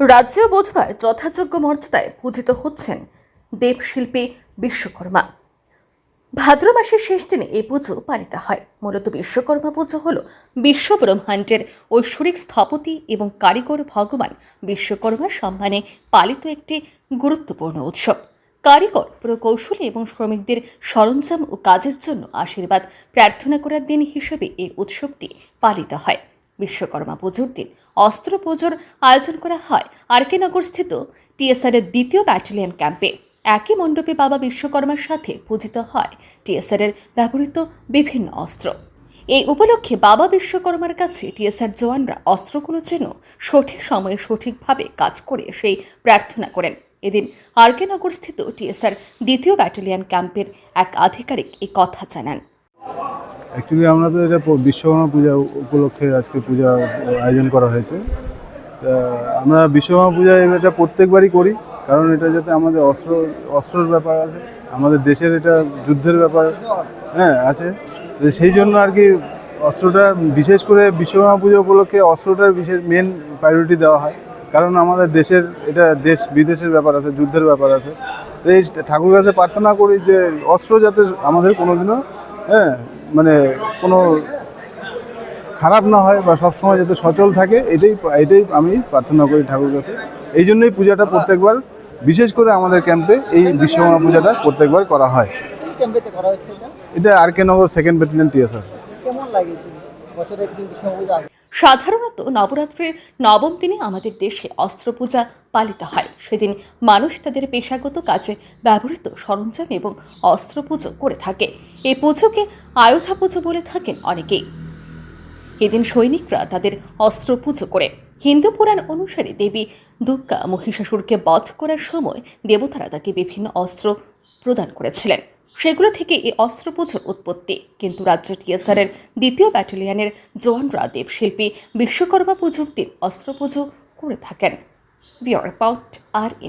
রাজ্যে বুধবার যথাযোগ্য মর্যাদায় পূজিত হচ্ছেন দেবশিল্পী বিশ্বকর্মা। ভাদ্র মাসের শেষ দিনে এই পুজো পালিত হয়। মূলত বিশ্বকর্মা পুজো হল বিশ্ব ব্রহ্মাণ্ডের ঐশ্বরিক স্থপতি এবং কারিগর ভগবান বিশ্বকর্মার সম্মানে পালিত একটি গুরুত্বপূর্ণ উৎসব। কারিগর, প্রকৌশলী এবং শ্রমিকদের সরঞ্জাম ও কাজের জন্য আশীর্বাদ প্রার্থনা করার দিন হিসেবে এই উৎসবটি পালিত হয়। বিশ্বকর্মা পুজোর দিন। অস্ত্র পুজোর আয়োজন করা হয় আরকেনগর স্থিত টিএসআরের দ্বিতীয় ব্যাটালিয়ন ক্যাম্পে। একই মণ্ডপে বাবা বিশ্বকর্মার সাথে পূজিত হয় টিএসআরের ব্যবহৃত বিভিন্ন অস্ত্র। এই উপলক্ষে বাবা বিশ্বকর্মার কাছে টিএসআর জওয়ানরা অস্ত্রগুলো যেন সঠিক সময়ে সঠিকভাবে কাজ করে সেই প্রার্থনা করেন। এদিন আরকেনগর স্থিত টিএসআর দ্বিতীয় ব্যাটালিয়ন ক্যাম্পের এক আধিকারিক এই কথা জানান। অ্যাকচুয়ালি আমরা তো এটা বিশ্বকর্মা পূজা উপলক্ষে আজকে পূজা আয়োজন করা হয়েছে। তা, আমরা বিশ্বকর্মা পূজা এটা প্রত্যেকবারই করি, কারণ এটা যাতে আমাদের অস্ত্র, অস্ত্রর ব্যাপার আছে, আমাদের দেশের এটা যুদ্ধের ব্যাপার হ্যাঁ আছে। তো সেই জন্য আর কি অস্ত্রটা, বিশেষ করে বিশ্বকর্মা পুজো উপলক্ষে অস্ত্রটার বিশেষ মেন প্রায়োরিটি দেওয়া হয়। কারণ আমাদের দেশের এটা দেশ, বিদেশের ব্যাপার আছে, যুদ্ধের ব্যাপার আছে। তো এই ঠাকুর কাছে প্রার্থনা করি যে অস্ত্র যাতে আমাদের কোনোদিনও হ্যাঁ মানে কোনো খারাপ না হয় বা সবসময় যাতে সচল থাকে এটাই এটাই আমি প্রার্থনা করি ঠাকুর কাছে। এই জন্যই পূজাটা প্রত্যেকবার বিশেষ করে আমাদের ক্যাম্পে এই বিশ্বকর্মা পূজাটা প্রত্যেকবার করা হয়। এটা? R K Nagar second battalion TSR কেমন লাগে? সাধারণত নবরাত্রির নবম দিনে আমাদের দেশে অস্ত্র পূজা পালিত হয়। সেদিন মানুষ তাদের পেশাগত কাজে ব্যবহৃত সরঞ্জাম এবং অস্ত্র পুজো করে থাকে। এই পুজোকে আয়ুধা পুজো বলে থাকেন অনেকেই। এদিন সৈনিকরা তাদের অস্ত্র পুজো করে। হিন্দু পুরাণ অনুসারে দেবী দুর্গা মহিষাসুরকে বধ করার সময় দেবতারা তাকে বিভিন্ন অস্ত্র প্রদান করেছিলেন। সেগুলো থেকে এই অস্ত্রপুজোর উৎপত্তি। কিন্তু রাজ্য টিএসআরের দ্বিতীয় ব্যাটালিয়নের জওয়ানরা দেবশিল্পী বিশ্বকর্মা পুজোর দিন অস্ত্র পুজো করে থাকেন। ভিওর রিপোর্ট আর এ